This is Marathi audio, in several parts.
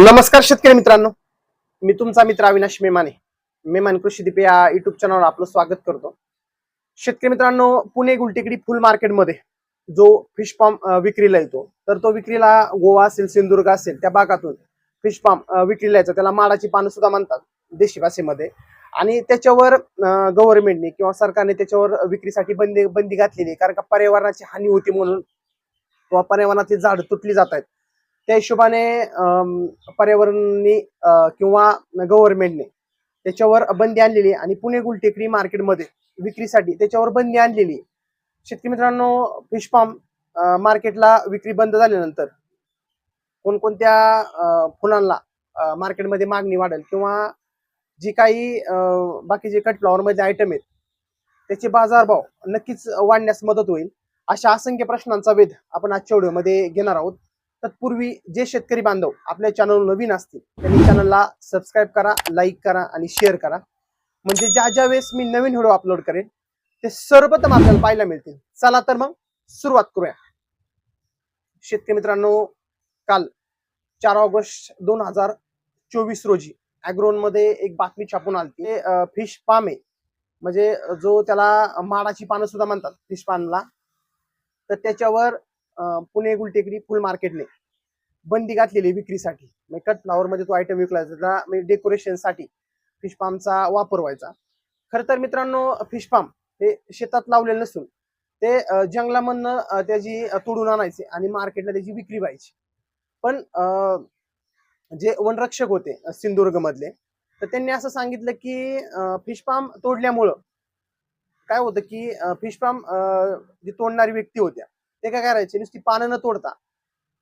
नमस्कार शेतकरी मित्रांनो. मी तुमचा मित्र अविनाश मेमाने. मेमान कृषी दीप या युट्यूब चॅनलवर आपलं स्वागत करतो. शेतकरी मित्रांनो पुणे गुलटेकडी फुल मार्केटमध्ये जो फिश फार्म विक्रीला येतो तर तो विक्रीला गोवा असेल सिंधुदुर्ग असेल त्या भागातून फिश फार्म विक्रीला यायचं. त्याला माडाची पानं सुद्धा म्हणतात देशी भाषेमध्ये. आणि त्याच्यावर गव्हर्नमेंटने किंवा सरकारने त्याच्यावर विक्रीसाठी बंदी बंदी घातलेली आहे. कारण का पर्यावरणाची हानी होती म्हणून किंवा पर्यावरणाची झाड तुटली जात आहेत. त्या हिशोबाने पर्यावरणनी किंवा गव्हर्नमेंटने त्याच्यावर बंदी आणलेली आहे आणि पुणे गुलटेकडी मार्केटमध्ये विक्रीसाठी त्याच्यावर बंदी आणलेली आहे. शेतकरी मित्रांनो फिश फार्म मार्केटला विक्री बंद झाल्यानंतर कोणकोणत्या फुलांना मार्केटमध्ये मागणी वाढेल किंवा जी काही बाकीचे कट आयटम आहेत त्याचे बाजारभाव नक्कीच वाढण्यास मदत होईल अशा असंख्य प्रश्नांचा वेध आपण आजच्या व्हिडिओमध्ये घेणार आहोत तत्पूर्वी जे शेतकरी बांधव आपल्या चॅनल नवीन असतील त्यांनी चॅनलला सबस्क्राईब करा लाईक करा आणि शेअर करा. म्हणजे ज्या ज्या वेळेस मी नवीन व्हिडिओ अपलोड करेन ते सर्वप्रथम आपल्याला पाहायला मिळतील. चला तर मग सुरुवात करूया. शेतकरी मित्रांनो काल चार ऑगस्ट दोन हजार चोवीस रोजी अॅग्रोनमध्ये एक बातमी छापून आली ते फिश पामे आहे. म्हणजे जो त्याला माडाची पानं सुद्धा म्हणतात फिश पानला तर त्याच्यावर पुणे गुलटेकडी फुल मार्केटने बंदी घातलेली विक्रीसाठी. म्हणजे कट फ्लावरमध्ये तो आयटम विकला जायचा म्हणजे डेकोरेशनसाठी फिश पामचा वापर व्हायचा. खर तर मित्रांनो फिश पाम हे शेतात लावलेलं नसून ते जंगलामधनं त्याची तोडून आणायचे आणि मार्केटला त्याची विक्री व्हायची. पण जे वनरक्षक होते सिंधुदुर्ग मधले तर त्यांनी असं सांगितलं की फिश पाम तोडल्यामुळं काय होतं की फिश पाम जी तोडणारी व्यक्ती होत्या ते काय करायचे? नुसती पानं न तोडता.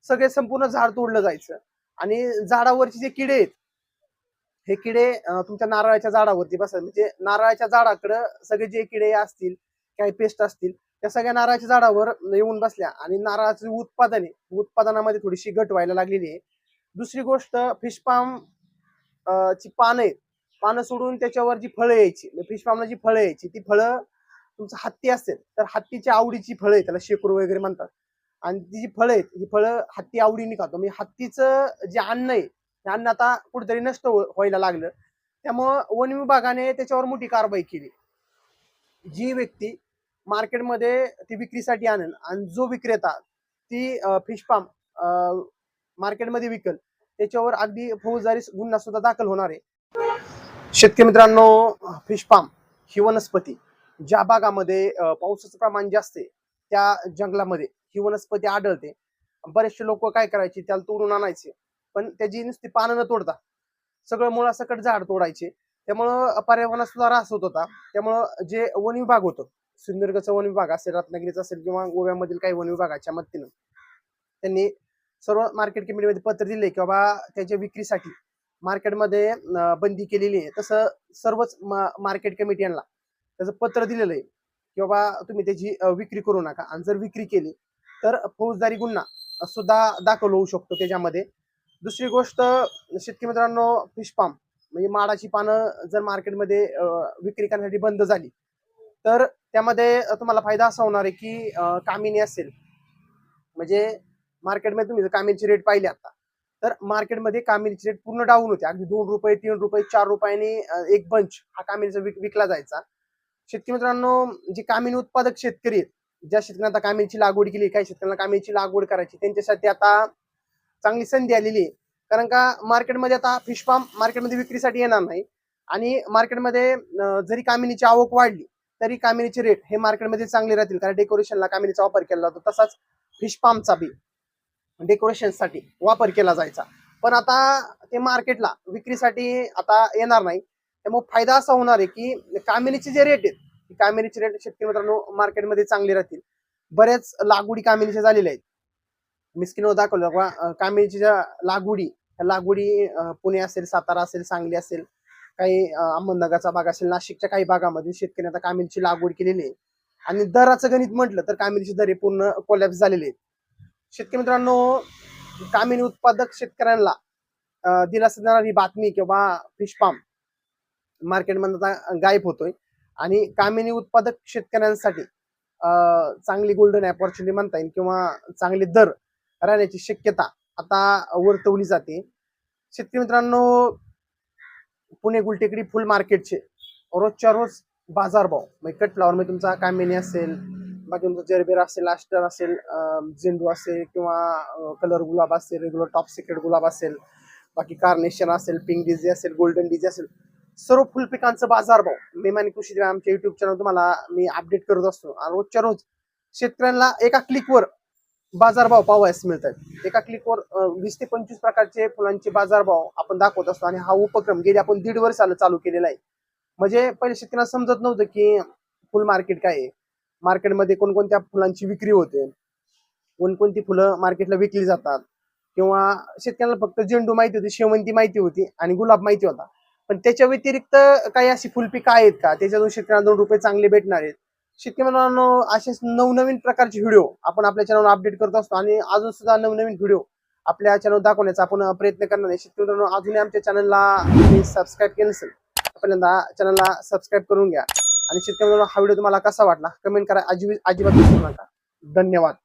सगळे संपूर्ण झाड तोडलं जायचं. आणि झाडावरचे जे किडे आहेत हे किडे तुमच्या नारळाच्या झाडावरती बसतात म्हणजे नारळाच्या झाडाकडं सगळे जे किडे असतील काही पेस्ट असतील त्या सगळ्या नारळाच्या झाडावर येऊन बसल्या. आणि नारळाचं उत्पादन आहे उत्पादनामध्ये थोडीशी घट व्हायला लागलेली आहे. दुसरी गोष्ट फिश ची पानं आहेत. पानं सोडून त्याच्यावर जी फळं यायची म्हणजे फिश जी फळं यायची ती फळं तुमचं हत्ती असेल तर हत्तीच्या आवडीची फळं आहे त्याला शेकरू वगैरे म्हणतात. आणि ती जी फळं आहेत ही फळं हत्ती आवडीने खातो. म्हणजे हत्तीचं जे अन्न आहे ते अन्न आता कुठेतरी नष्ट हो-, व्हायला लागलं. त्यामुळं वन विभागाने त्याच्यावर मोठी कारवाई केली. जी व्यक्ती मार्केटमध्ये ती विक्रीसाठी आणेल आणि जो विक्रेता ती फिश फार्म मार्केटमध्ये विकल त्याच्यावर अगदी फौजदारी गुन्हा सुद्धा दाखल होणार आहे. शेतकरी मित्रांनो फिश फार्म ही वनस्पती ज्या भागामध्ये पावसाचं प्रमाण जास्त आहे त्या जंगलामध्ये ही वनस्पती आढळते. बरेचसे लोक काय करायचे त्याला तोडून आणायचे पण त्याची नुसती पानं न तोडता सगळं मुळासकट झाड तोडायचे. त्यामुळं पर्यावरणात सुद्धा ऱ्हास होत होता. त्यामुळं जे वन विभाग होतं सिंधुदुर्गचा वन विभाग असेल रत्नागिरीचा असेल किंवा गोव्यामधील काही वन विभागाच्या मदतीनं त्यांनी सर्व मार्केट कमिटीमध्ये पत्र दिले की बाबा त्याच्या विक्रीसाठी मार्केटमध्ये बंदी केलेली आहे. तसं सर्वच मार्केट कमिटी यांना त्याचं पत्र दिलेलं आहे की बाबा तुम्ही त्याची विक्री करू नका. आणि जर विक्री केली तर फौजदारी गुन्हा सुद्धा दाखल होऊ शकतो त्याच्यामध्ये. दुसरी गोष्ट शेतकरी मित्रांनो फिशपाम म्हणजे माडाची पानं जर मार्केटमध्ये विक्री करण्यासाठी बंद झाली तर त्यामध्ये तुम्हाला फायदा असा होणार आहे की कामिनी असेल. म्हणजे मार्केटमध्ये तुम्ही जर कामिनीचे रेट पाहिले आता तर मार्केटमध्ये कामिनीचे रेट पूर्ण डाऊन होते. अगदी दोन रुपये तीन रुपये चार रुपयाने एक बंच हा कामिनीचा विक विकला जायचा. शेतकरी मित्रांनो जे कामिनी उत्पादक शेतकरी आहेत ज्या शेतकऱ्यांना आता कामिनीची लागवड केली काही शेतकऱ्यांना कामिनीची लागवड करायची त्यांच्यासाठी आता चांगली संधी आलेली आहे. कारण का मार्केटमध्ये आता फिश फार्म मार्केटमध्ये विक्रीसाठी येणार नाही. आणि मार्केटमध्ये जरी कामिनीची आवक वाढली तरी कामिनीचे रेट हे मार्केटमध्ये चांगले राहतील. कारण डेकोरेशनला कामिनीचा वापर केला जातो. तसाच फिश फार्मचा बी डेकोरेशनसाठी वापर केला जायचा. पण आता ते मार्केटला विक्रीसाठी आता येणार नाही. त्यामुळे फायदा असा होणार आहे की कामिनीचे जे रेट आहेत कामिनीचे रेट शेतकरी मित्रांनो मार्केटमध्ये चांगले राहतील. बऱ्याच लागवडी कामिनीच्या झालेल्या आहेत. मी स्क्रीनवर दाखवलं बघा, कामिनीची ज्या लागवडी लागवडी पुणे असेल सातारा असेल सांगली असेल काही अहमदनगरचा भाग असेल नाशिकच्या काही भागामध्ये शेतकऱ्यांनी आता कामिनीची लागवड केलेली आहे. आणि दराचं गणित म्हटलं तर कामिनीचे दर पूर्ण कोलॅप्स झालेले आहेत. शेतकरी मित्रांनो कामिनी उत्पादक शेतकऱ्यांना अं, दिलासा देणारी बातमी किंवा फिश फार्म मार्केटमध्ये आता गायब होतोय. आणि कामिनी उत्पादक शेतकऱ्यांसाठी चांगली गोल्डन ऑपॉर्च्युनिटी म्हणता येईल किंवा चांगले दर राहण्याची शक्यता आता वर्तवली जाते. शेतकरी मित्रांनो पुणे गुलटेकडी फुल मार्केटचे रोजच्या रोज बाजारभाव म्हणजे कट फ्लावर मध्ये तुमचा कामिनी असेल बाकी तुमचा जरबेर असेल लास्टर असेल झेंडू असेल किंवा कलर गुलाब असेल रेग्युलर टॉप सिक्रेट गुलाब असेल बाकी कार्नेशन असेल पिंक डिझी असेल गोल्डन डिझी असेल सर्व फुलपिकांचं बाजारभाव मेमानी कृषी आमच्या युट्यूब चॅनल तुम्हाला मी अपडेट करत असतो. आणि रोजच्या रोज शेतकऱ्यांना एका क्लिकवर बाजारभाव पाहावयास मिळतात. एका क्लिकवर वीस ते पंचवीस प्रकारचे फुलांचे बाजारभाव आपण दाखवत असतो. आणि हा उपक्रम गेले आपण दीड वर्ष आलं चालू केलेला आहे. म्हणजे पहिले शेतकऱ्यांना समजत नव्हतं की फुल मार्केट काय आहे. मार्केटमध्ये कोणकोणत्या फुलांची विक्री होते. कोणकोणती फुलं मार्केटला विकली जातात. किंवा शेतकऱ्यांना फक्त झेंडू माहिती होती शेवंती माहिती होती आणि गुलाब माहिती होता. पण त्याच्या व्यतिरिक्त काही अशी फुलपिकं आहेत का? त्याच्यातून शेतकऱ्यांना दोन रुपये चांगले भेटणार आहेत. शेतकरी मित्रांनो असे नवनवीन प्रकारचे व्हिडिओ आपण आपल्या चॅनलवर अपडेट करत असतो आणि अजून सुद्धा नवनवीन व्हिडिओ आपल्या चॅनल दाखवण्याचा आपण प्रयत्न करणार आहे. शेतकरी मित्रांनो अजूनही आमच्या चॅनलला सबस्क्राईब केलं नसेल पहिल्यांदा चॅनलला सबस्क्राईब करून घ्या. आणि शेतकरी मित्रांनो हा व्हिडिओ तुम्हाला कसा वाटला? कमेंट करा. अजिबात अजिबात विसरू नका. धन्यवाद.